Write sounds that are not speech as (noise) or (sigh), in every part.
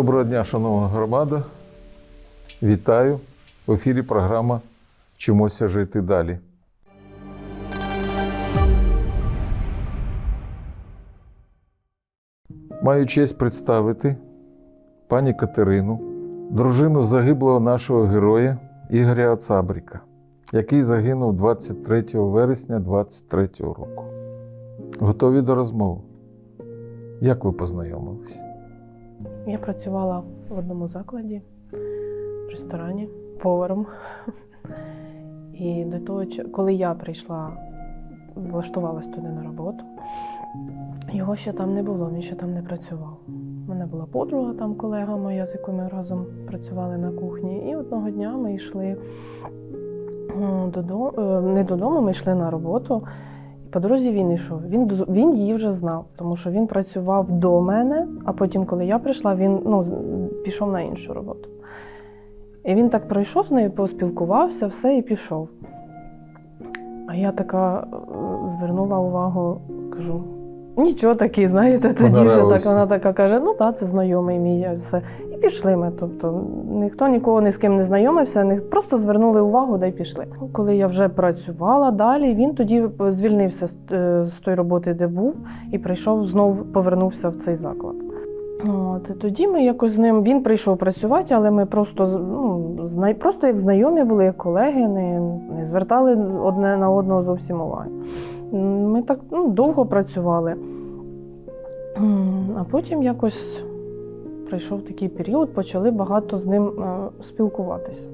Доброго дня, шановна громада. Вітаю. В ефірі програма Вчимося жити далі. Маю честь представити пані Катерину, дружину загиблого нашого героя Ігоря Оцабріка, який загинув 23 вересня 23 року. Готові до розмови? Як ви познайомились? Я працювала в одному закладі, в ресторані, поваром. І до того, коли я прийшла, влаштувалась туди на роботу, його ще там не було, він ще там не працював. У мене була подруга, там колега моя, з якою ми разом працювали на кухні. І одного дня ми йшли додому, е, не додому, ми йшли на роботу. По дорозі він йшов. Він, він її вже знав, тому що він працював до мене, а потім, коли я прийшла, він ну, пішов на іншу роботу. І він так пройшов з нею, поспілкувався, все і пішов. А я така е, звернула увагу, кажу. Нічого такий, знаєте, тоді вже так вона така каже: ну так, це знайомий мій, все. Пішли ми. Тобто ніхто нікого ні з ким не знайомився, ні- просто звернули увагу да й пішли. Коли я вже працювала далі, він тоді звільнився з, е, з тої роботи, де був, і прийшов знову повернувся в цей заклад. От, тоді ми якось з ним він прийшов працювати, але ми просто ну, просто як знайомі були, як колеги, не, не звертали одне на одного зовсім уваги. Ми так ну, довго працювали. А потім якось прийшов такий період, почали багато з ним е, спілкуватися.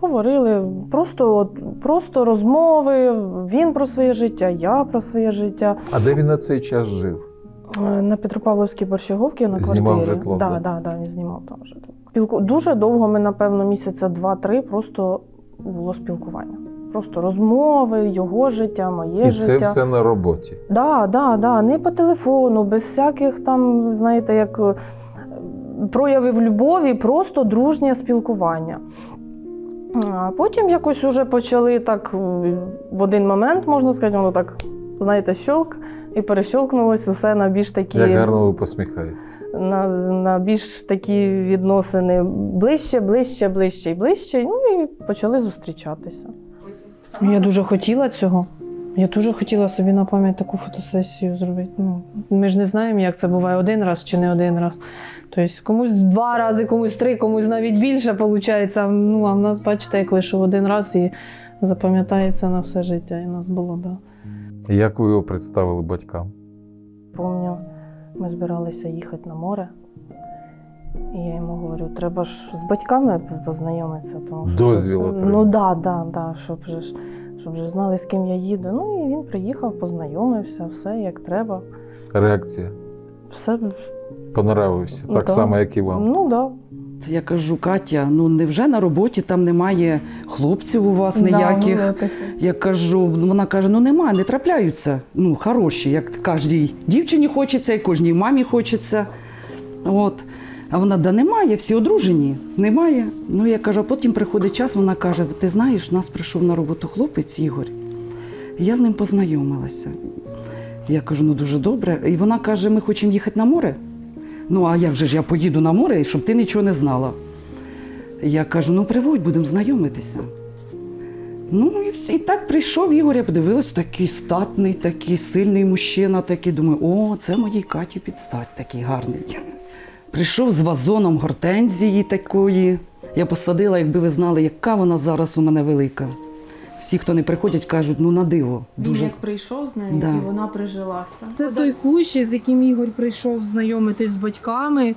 Говорили просто, от, просто розмови, він про своє життя, я про своє життя. А де він на цей час жив? Е, На Петропавловській Борщаговці на квартирі. Знімав житло, Да, да? да, да, він знімав там житло. Дуже довго ми, напевно, місяця два-три просто було спілкування. Просто розмови, його життя, моє І життя. це все на роботі. Да, да, да, не по телефону, без всяких там, знаєте, як е, проявів любові, просто дружнє спілкування. А потім якось уже почали так е, в один момент, можна сказати, воно так, знаєте, щелк, і перещолкнулось усе на більш такі, Як гарно ви посміхаєтесь. на, на більш такі відносини ближче, ближче, ближче і ближче. Ну і почали зустрічатися. Я дуже хотіла цього. Я дуже хотіла собі на пам'ять таку фотосесію зробити. Ну, ми ж не знаємо, як це буває один раз чи не один раз. Тобто комусь два рази, комусь три, комусь навіть більше виходить. Ну, а в нас, бачите, як вийшов один раз і запам'ятається на все життя. І нас було, так. Да. Як ви його представили батькам? Помню, ми збиралися їхати на море. І я йому говорю, треба ж з батьками познайомитися. Тому що Дозвіл отримати. Ну да, да, да, щоб же ж щоб же знали, з ким я їду. Ну і він приїхав, познайомився, все як треба. Реакція? Все, Понравився. Ну, Так так. само, як і вам. ну да. Я кажу, Катя, ну невже на роботі там немає хлопців у вас Да, ніяких? ну. Я кажу, вона каже: ну немає, не трапляються. Ну, хороші, як кожній дівчині хочеться, і кожній мамі хочеться. От. А вона, да немає, всі одружені, немає. Ну я кажу, а потім приходить час, вона каже: ти знаєш, нас прийшов на роботу хлопець Ігор. Я з ним познайомилася. Я кажу, ну дуже добре. І вона каже: ми хочемо їхати на море. Ну, а як же ж я поїду на море, щоб ти нічого не знала? Я кажу, ну приводь, будемо знайомитися. Ну і, всі. і так прийшов Ігор, я подивилась, такий статний, такий сильний мужчина, такий. Думаю, о, це моїй Каті підстать, такий гарний. Прийшов з вазоном гортензії такої. Я посадила, якби ви знали, яка вона зараз у мене велика. Всі, хто не приходять, кажуть, ну на диво. Дуже Він як прийшов з нею, Да. і вона прижилася. Це той кущ, з яким Ігор прийшов знайомитись з батьками.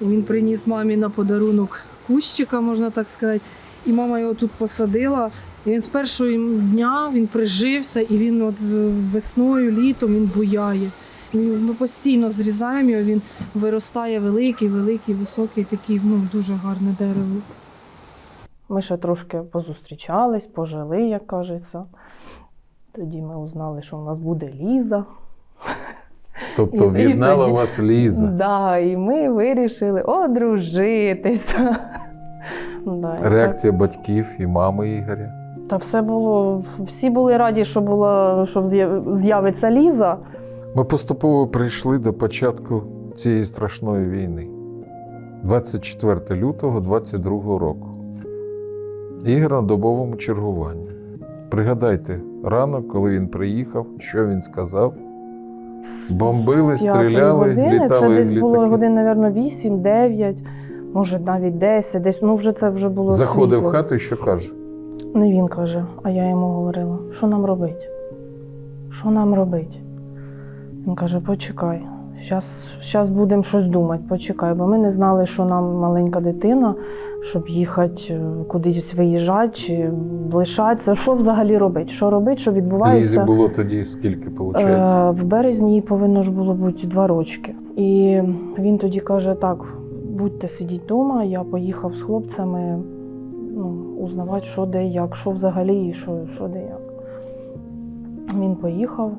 Він приніс мамі на подарунок кущика, можна так сказати. І мама його тут посадила. І він з першого дня він прижився, і він от е, весною, літом він буяє. І Ми постійно зрізаємо його, він виростає великий, великий, високий, такий, ну дуже гарне дерево. Ми ще трошки позустрічались, пожили, як кажеться. Тоді ми узнали, що в нас буде Ліза. Тобто і в'єднала вас Ліза. Да, і ми вирішили одружитися. Да, і так. Реакція батьків і мами Ігоря. Та все було. Всі були раді, що була, що з'явиться Ліза. Ми поступово прийшли до початку цієї страшної війни. 24 лютого 22 року. Ігор на добовому чергуванні. Пригадайте ранок, коли він приїхав, що він сказав. Бомбили, стріляли, години. літали Це десь було годин, мабуть, 8, 9, може навіть 10, десь, ну вже це вже було Заходив в хату і що каже? Не він каже, а я йому говорила, що нам робити? Що нам робити? Він каже, почекай, зараз будемо щось думати, почекай, бо ми не знали, що нам маленька дитина, щоб їхати е, кудись виїжджати чи лишатися. Що взагалі робити? Що робити, що Лізі відбувається? було тоді скільки, виходить? Е, В березні їй повинно ж було бути два рочки. І він тоді каже: так, будьте сидіть вдома, я поїхав з хлопцями ну, узнавати, що де, як, що взагалі і що, що де як. Він поїхав.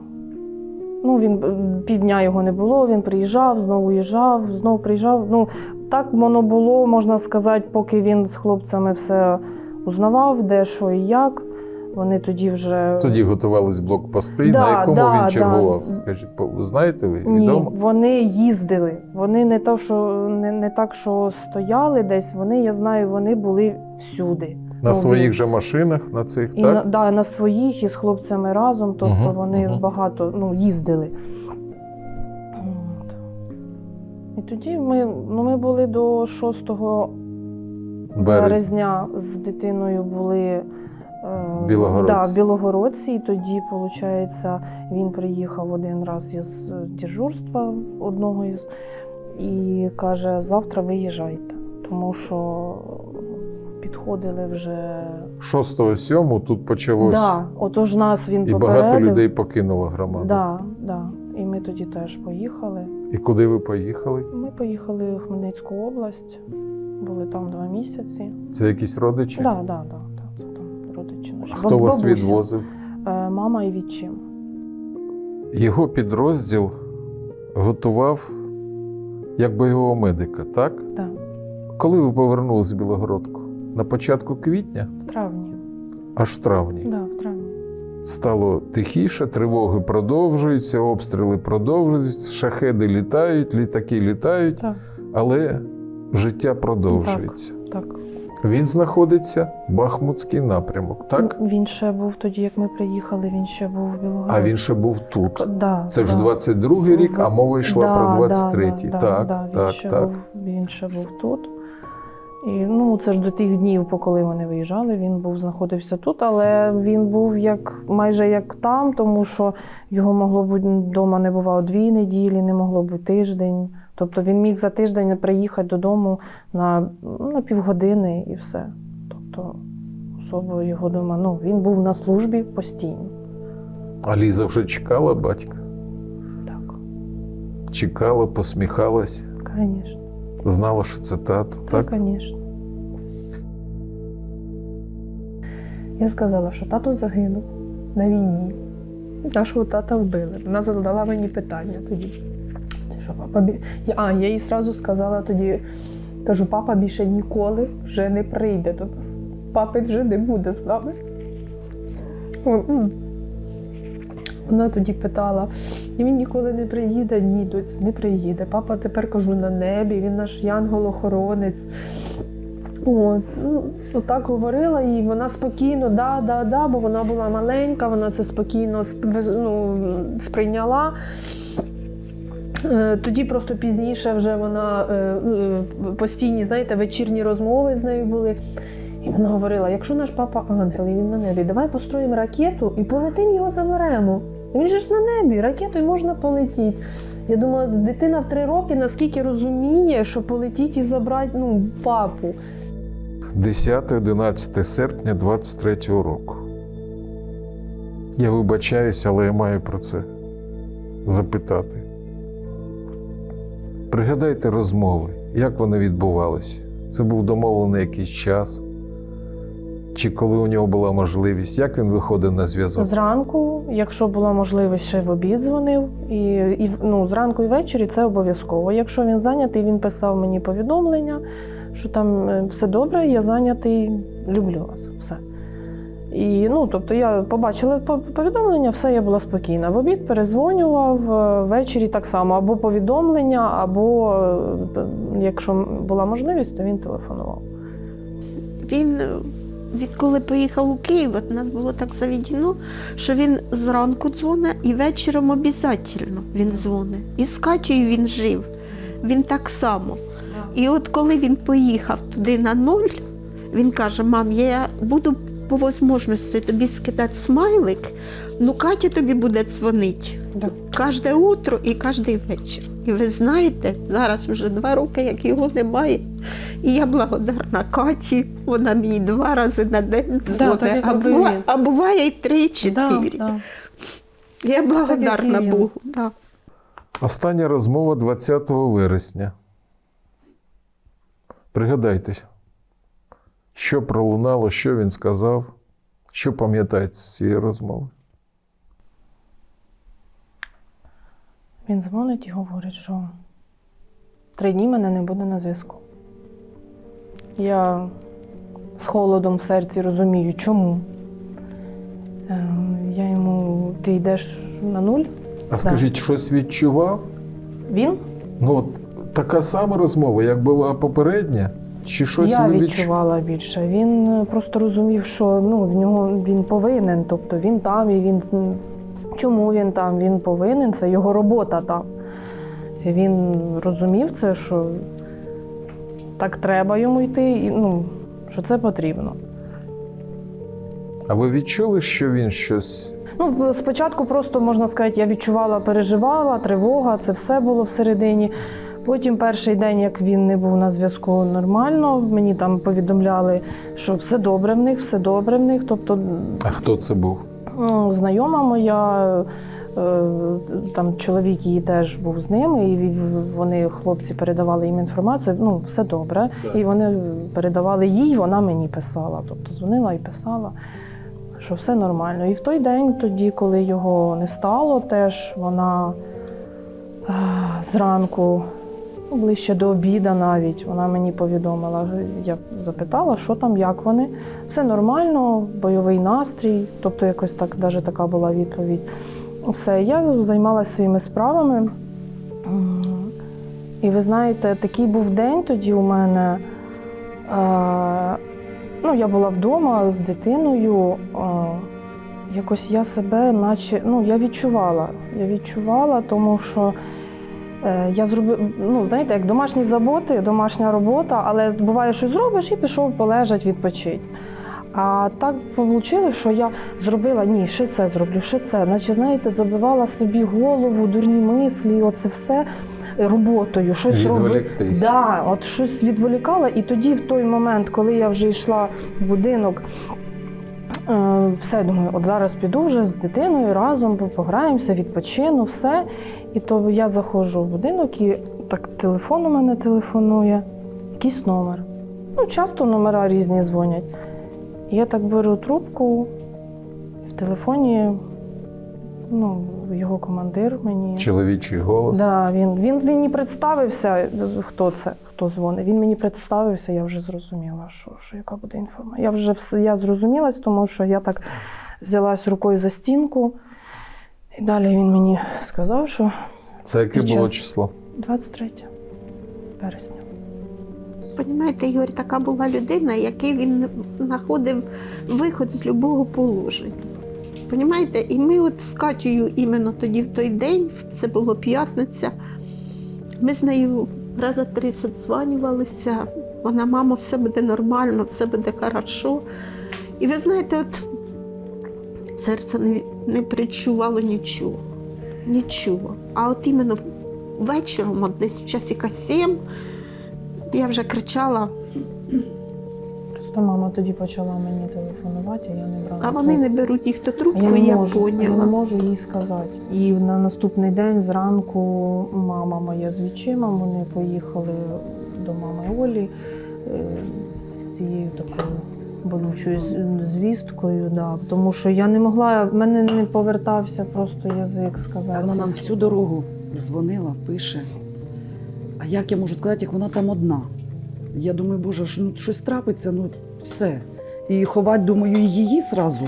Ну, він е, півдня його не було, він приїжджав, знову уїжджав, знову приїжджав. Ну, так воно було, можна сказати, поки він з хлопцями все узнавав, де що і як. Вони тоді вже Тоді готувались блокпости, Да, на якому да, він да. чергував. Скажіть, по- знаєте ви Ні, відомо? вони їздили. Вони не то, що не, не так, що стояли десь. Вони, я знаю, вони були всюди. На Ну, своїх же машинах, на цих, І так? на, да, на своїх і з хлопцями разом, тобто Мгм, вони мгм. багато ну, їздили. От. І тоді ми, ну, ми були до 6 Березня. березня з дитиною були е, Білогородці. Да, в Білогородці. І тоді, виходить, він приїхав один раз із е, дежурства одного із і каже: завтра виїжджайте, тому що підходили вже. 6-7 тут почалось. Да, отож нас він І попередив. багато людей покинуло громаду. Да, да. І ми тоді теж поїхали. І куди ви поїхали? Ми поїхали в Хмельницьку область, були там два місяці. Це якісь родичі? Так, да, да, да, це там родичі наші. Хто Баб- вас відвозив? е, Мама і відчим. Його підрозділ готував як бойового медика, так? Да, Коли ви повернулися в Білогородку? На початку квітня, в травні. аж в травні. Да, в травні. Стало тихіше, тривоги продовжуються, обстріли продовжуються, шахеди літають, літаки літають, Так, але життя продовжується. так. Він знаходиться Бахмутський напрямок, так? Ну, Він ще був тоді, як ми приїхали, він ще був в Білогородці. А він ще був тут. Да, Це ж да. 22-й рік, а мова йшла Да, про да, 23-й. да, так, да, він так, ще так. Був, він ще був тут. І ну, це ж до тих днів, по коли вони виїжджали, він був знаходився тут, але він був як майже як там, тому що його могло бути вдома не бувало дві неділі, не могло бути тиждень. Тобто він міг за тиждень приїхати додому на, на півгодини і все. Тобто особо його дома. Ну, він був на службі постійно. А Ліза вже чекала батька, Так, чекала, посміхалась, звісно. Знала, що це тато. Так, Так? звісно. Я сказала, що тато загинув на війні. Нашого тата вбили. Вона задала мені питання тоді. Це що, папа бі... А, я їй одразу сказала тоді, кажу, папа більше ніколи вже не прийде до нас. Папи вже не буде з нами. Вона тоді питала, і він ніколи не приїде, ні, доць, не приїде. Папа тепер кажу на небі, він наш янгол-охоронець. От, ну, отак говорила, і вона спокійно, да, да, да, бо вона була маленька, вона це спокійно ну, сприйняла. Е, Тоді просто пізніше вже вона е, е, постійні, знаєте, вечірні розмови з нею були. І вона говорила: якщо наш папа ангел, і він на небі, давай построїмо ракету і полетимо його заберемо. Він же ж на небі, ракетою можна полетіти. Я думаю, дитина в три роки наскільки розуміє, що полетіть і забрати ну, папу. 10-11 серпня 23-го року. Я вибачаюсь, але я маю про це запитати. Пригадайте розмови, як вони відбувалися. Це був домовлений якийсь час, чи коли у нього була можливість, як він виходив на зв'язок? Зранку, якщо була можливість, ще в обід дзвонив. І, і ну, зранку і ввечері це обов'язково. Якщо він зайнятий, він писав мені повідомлення, що там е, все добре, я зайнятий, люблю вас. Все. І ну, тобто я побачила повідомлення, все, я була спокійна. В обід перезвонював, е, ввечері так само, або повідомлення, або е, якщо була можливість, то він телефонував. Він відколи поїхав у Київ, от нас було так заведено, що він зранку дзвонить і вечором обов'язково він дзвонить. І з Катєю він жив. Він так само. І от коли він поїхав туди на ноль, він каже: мам, я буду по можливості тобі скидати смайлик, ну Катя тобі буде дзвонити. Да. Кожне утро і кожен вечір. І ви знаєте, зараз вже два роки, як його немає. І я благодарна Каті. Вона мені два рази на день Да, дзвонить, так, як а, бува- а буває і три-чотири. Да, да. Я благодарна він. Богу. Да. Остання розмова 20 вересня. Пригадайте, що пролунало, що він сказав, що пам'ятаєте з цієї розмови. Він дзвонить і говорить, що три дні мене не буде на зв'язку. Я з холодом в серці розумію, чому. Е, Я йому, ти йдеш на нуль? А скажіть, щось відчував? Він? Ну, от така сама розмова, як була попередня, чи щось я ви відчу- відчувала більше. Він просто розумів, що ну, в нього він повинен. Тобто він там і він. Чому він там? Він повинен, це його робота там. Він розумів це, що так треба йому йти, і, ну, що це потрібно. А ви відчули, що він щось Ну, спочатку просто можна сказати, я відчувала, переживала, тривога, це все було всередині. Потім перший день, як він не був на зв'язку нормально, мені там повідомляли, що все добре в них, все добре в них. Тобто А хто це був? М, знайома моя, е, там чоловік її теж був з ними, і вони, хлопці, передавали їм інформацію. Ну, все добре. І вони передавали їй, вона мені писала. Тобто дзвонила і писала, що все нормально. І в той день, тоді, коли його не стало, теж вона е, зранку, ближче до обіда навіть, вона мені повідомила. Я запитала, що там, як вони. Все нормально, бойовий настрій, тобто якось так, навіть така була відповідь. Все, я займалася своїми справами. І ви знаєте, такий був день тоді у мене. Е, ну, я була вдома з дитиною. Е, якось я себе, наче, ну, я відчувала. Я відчувала, тому що я зробила, ну, знаєте, як домашні заботи, домашня робота, але буває, що зробиш і пішов полежать, відпочить. А так вийшло, що я зробила ні, ще це зроблю, ще це. Наче, знаєте, забивала собі голову, дурні мислі, оце все роботою, щось робила. Да, от щось відволікала, і тоді, в той момент, коли я вже йшла в будинок, е, все думаю, от зараз піду вже з дитиною разом пограємося, відпочину, все. І то я заходжу в будинок, і так телефон у мене телефонує, якийсь номер. Ну, часто номера різні дзвонять. Я так беру трубку, в телефоні ну, його командир мені. Чоловічий голос. Да, він, він мені представився, хто це, хто дзвонить. Він мені представився, я вже зрозуміла, що, що яка буде інформація. Я вже все, я зрозумілась, тому що я так взялась рукою за стінку. І далі він мені сказав, що Це яке Під було час- число? 23 вересня. Понімаєте, Ігор така була людина, який він знаходив виход з любого положення. Понімаєте? І ми от з Катєю іменно тоді в той день, це було п'ятниця, ми з нею раза три созванювалися. Вона, мамо, все буде нормально, все буде хорошо. І ви знаєте, от серце не, не причувало нічого. Нічого. А от іменно вечором, от десь в часіка сім, я вже кричала, Просто мама тоді почала мені телефонувати, я не брала. а вони трубку. не беруть ніхто трубку, я не я можу, я не можу їй сказати. І на наступний день зранку мама моя з відчимом, вони поїхали до мами Олі е, з цією такою болючою звісткою. Да, тому що я не могла, в мене не повертався просто язик сказати. Вона нам всю дорогу дзвонила, пише. А як я можу сказати, як вона там одна? Я думаю, боже, ну, щось трапиться, ну все. І ховати, думаю, її зразу.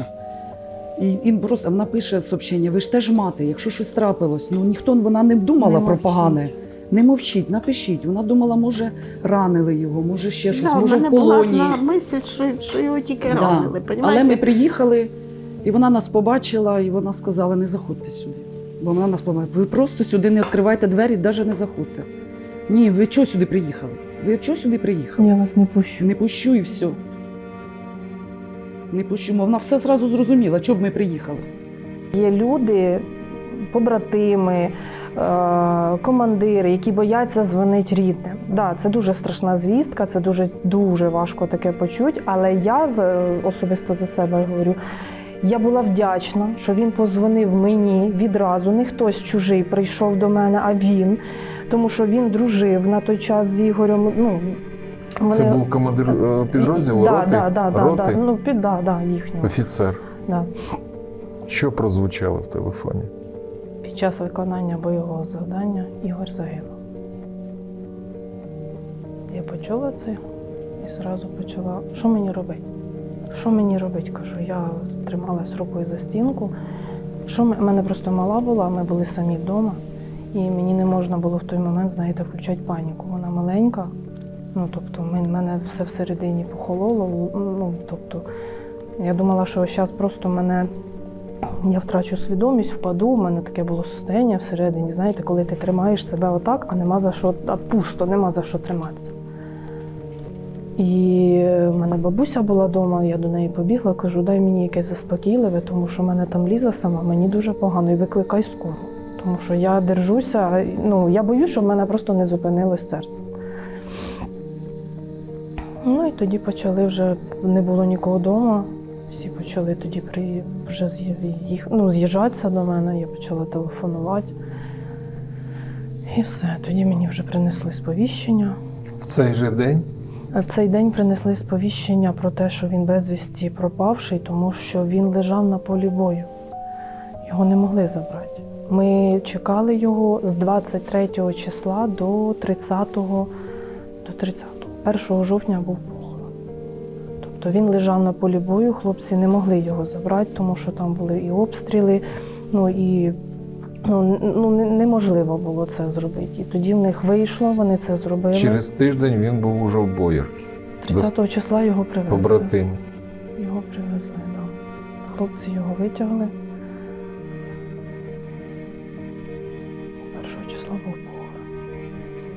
І, і просто вона пише сообщення, ви ж теж мати, якщо щось трапилось. Ну ніхто вона не думала Не про погане. Не мовчіть, напишіть. Вона думала, може, ранили його, може ще щось, Да, може в була полоні. одна мисль, що, що його тільки Да. ранили. Але ми приїхали, і вона нас побачила, і вона сказала: не заходьте сюди. Бо вона нас побачила. Ви просто сюди не відкривайте двері, навіть не заходьте. Ні, ви чого сюди приїхали? Ви чого сюди приїхали? Я вас не пущу. Не пущу і все. Не пущу. Вона все зразу зрозуміла, чого б ми приїхали. Є люди, побратими, командири, які бояться дзвонити рідним. Да, це дуже страшна звістка, це дуже дуже важко таке почути. Але я за- особисто за себе говорю. Я була вдячна, що він позвонив мені відразу. Не хтось чужий прийшов до мене, а він, тому що він дружив на той час з Ігорем. Ну, Це був командир е, підрозділу да, роти? Да, да, да, роти? да. Ну, під, да, да, їхнього. Офіцер. Да. Що прозвучало в телефоні? Час виконання бойового завдання Ігор загинув. Я почула це і зразу почала, що мені робити? Що мені робити? Кажу, я трималась рукою за стінку. Що м- мене просто мала була, ми були самі вдома, і мені не можна було в той момент, знаєте, включати паніку. Вона маленька. Ну, тобто, мене все всередині похололо. Ну, тобто, я думала, що зараз просто мене я втрачу свідомість, впаду. У мене таке було состояння всередині. Знаєте, коли ти тримаєш себе отак, а нема за що, а пусто, нема за що триматися. І в мене бабуся була вдома, я до неї побігла, кажу, дай мені якесь заспокійливе, тому що в мене там ліза сама, мені дуже погано, і викликай скору. Тому що я держуся, ну я боюсь, щоб в мене просто не зупинилось серце. Ну і тоді почали вже, не було нікого вдома. Всі почали тоді при, вже їх, ну, з'їжджатися до мене, я почала телефонувати. І все. Тоді мені вже принесли сповіщення. В цей же день в цей день принесли сповіщення про те, що він безвісті пропавший, тому що він лежав на полі бою. Його не могли забрати. Ми чекали його з 23 числа до 30, до 30. 1 жовтня був похорон. Тобто він лежав на полі бою, хлопці не могли його забрати, тому що там були і обстріли, ну і ну, ну, неможливо було це зробити. І тоді в них вийшло, вони це зробили. через тиждень він був уже в боярці. 30 числа його привезли. Побратим. Його привезли, да. Хлопці його витягли. Першого числа був похорон.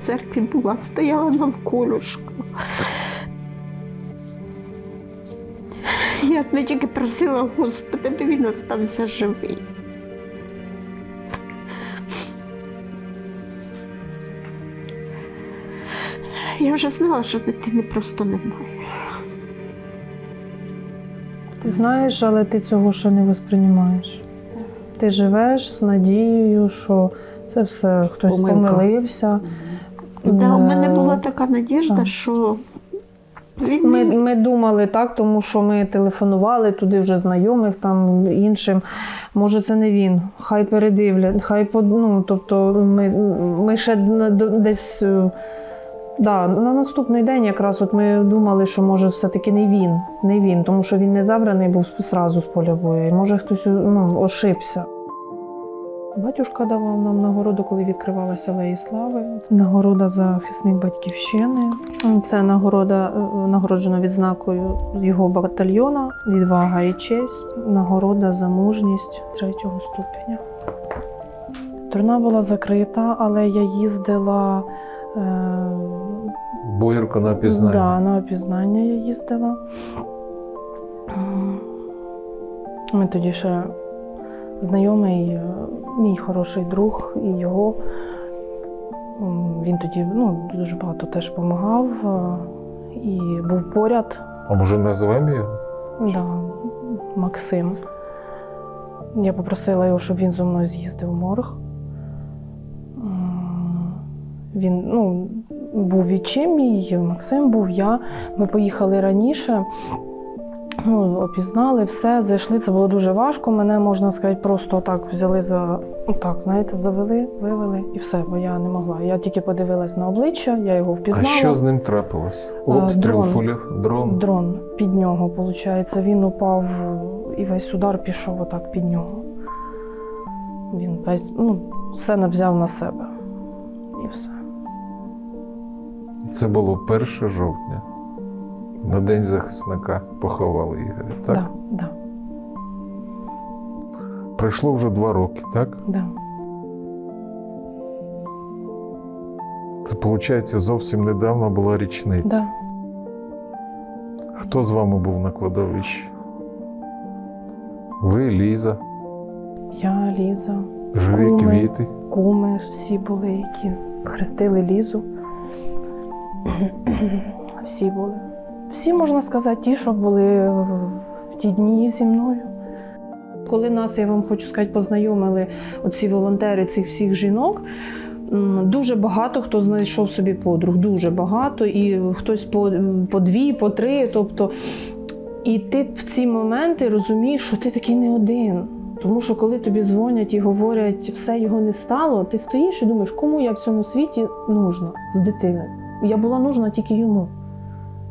Церкві була, стояла навколюшка. Я не тільки просила Господа, аби він остався живий. Я вже знала, що дитини просто немає. Ти знаєш, але ти цього ще не восприймаєш. Ти живеш з надією, що це все хтось Помилка. помилився. Да, у мене Е, була така надіжда, так. що Ми, ми думали так, тому що ми телефонували туди вже знайомих, там іншим. Може, це не він. Хай передивлять, хай ну, тобто ми, ми ще десь. е, Да, на наступний день якраз от ми думали, що може все-таки не він, не він, тому що він не забраний був зразу з поля бою. Може хтось ну, ошибся. Батюшка давав нам нагороду, коли відкривалася Алеї Слави. Нагорода захисник батьківщини. Це нагорода е, нагороджена відзнакою його батальйона, відвага і честь, нагорода за мужність третього ступеня. Турна була закрита, але я їздила. Е, Боярка на пізнання. Да, на опізнання я їздила. Ми тоді ще знайомий, е, мій хороший друг і його. Він тоді ну, дуже багато теж допомагав і був поряд. А може називаємо його? Да, Максим. Я попросила його, щоб він зі мною з'їздив в морг. Він ну, був відчим мій, Максим був я. Ми поїхали раніше, ну, опізнали все, зайшли. Це було дуже важко. Мене, можна сказати, просто так взяли за так, знаєте, завели, вивели і все, бо я не могла. Я тільки подивилась на обличчя, я його впізнала. А що з ним трапилось? Обстріл, дрон. пуля, дрон. Дрон під нього, виходить. Він упав і весь удар пішов отак під нього. Він весь, ну, все взяв на себе. І все. Це було 1 жовтня. На День захисника поховали Ігоря. Так? Да, да, Пройшло вже два роки, так? да. Це, виходить, зовсім недавно була річниця. Да. Хто з вами був на кладовищі? Ви, Ліза, Я, Ліза, живі Куми. квіти. куми всі були, які хрестили Лізу. (clears throat) Всі були. Всі, можна сказати, ті, що були в- ті дні зі мною. Коли нас, я вам хочу сказати, познайомили оці волонтери цих всіх жінок, дуже багато хто знайшов собі подруг, дуже багато, і хтось по, по дві, по три. Тобто, і ти в ці моменти розумієш, що ти такий не один. Тому що коли тобі дзвонять і говорять, все його не стало, ти стоїш і думаєш, кому я в цьому світі нужна з дитиною. Я була нужна тільки йому.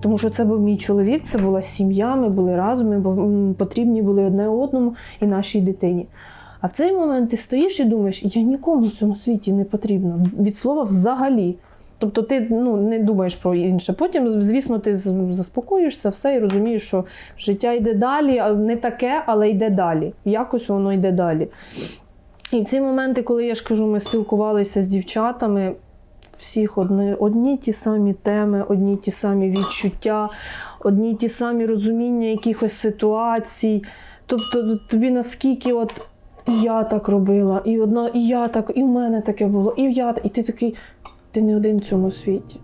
Тому що це був мій чоловік, це була сім'я, ми були разом, ми потрібні були одне одному і нашій дитині. А в цей момент ти стоїш і думаєш, я нікому в цьому світі не потрібна. Від слова взагалі. Тобто ти ну, не думаєш про інше. Потім, звісно, ти заспокоїшся, все і розумієш, що життя йде далі, не таке, але йде далі. Якось воно йде далі. І в ці моменти, коли я ж кажу, ми спілкувалися з дівчатами, всіх одні, одні ті самі теми, одні ті самі відчуття, одні ті самі розуміння якихось ситуацій. Тобто тобі наскільки от і я так робила, і одна, і я так, і в мене таке було, і я, і ти такий, ти не один в цьому світі.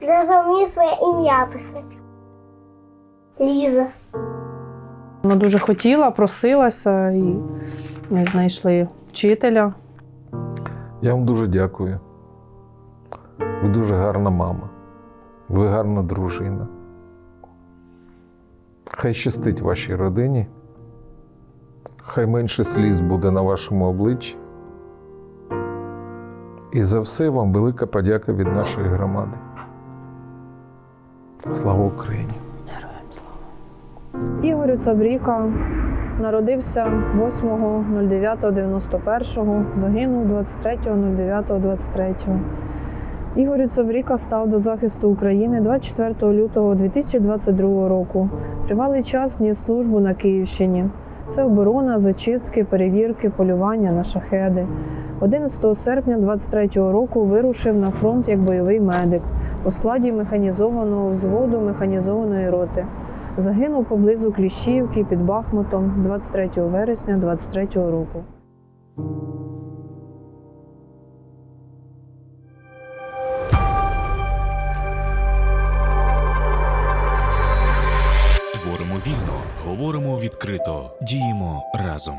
Даже мені своє ім'я писати. Ліза. Вона дуже хотіла, просилася, і ми знайшли вчителя. Я вам дуже дякую. Ви дуже гарна мама. Ви гарна дружина. Хай щастить вашій родині. Хай менше сліз буде на вашому обличчі. І за все вам велика подяка від нашої громади. Слава Україні! Ігорю Цабріка народився 8.09.91, загинув 23.09.23. Ігорю Цабріка став до захисту України 24 лютого 2022 року. Тривалий час ніс службу на Київщині. Це оборона, зачистки, перевірки, полювання на шахеди. 11 серпня 23 року вирушив на фронт як бойовий медик у складі механізованого взводу механізованої роти. Загинув поблизу Кліщівки під Бахмутом 23 вересня 23 року. Творимо вільно, говоримо відкрито, діємо разом.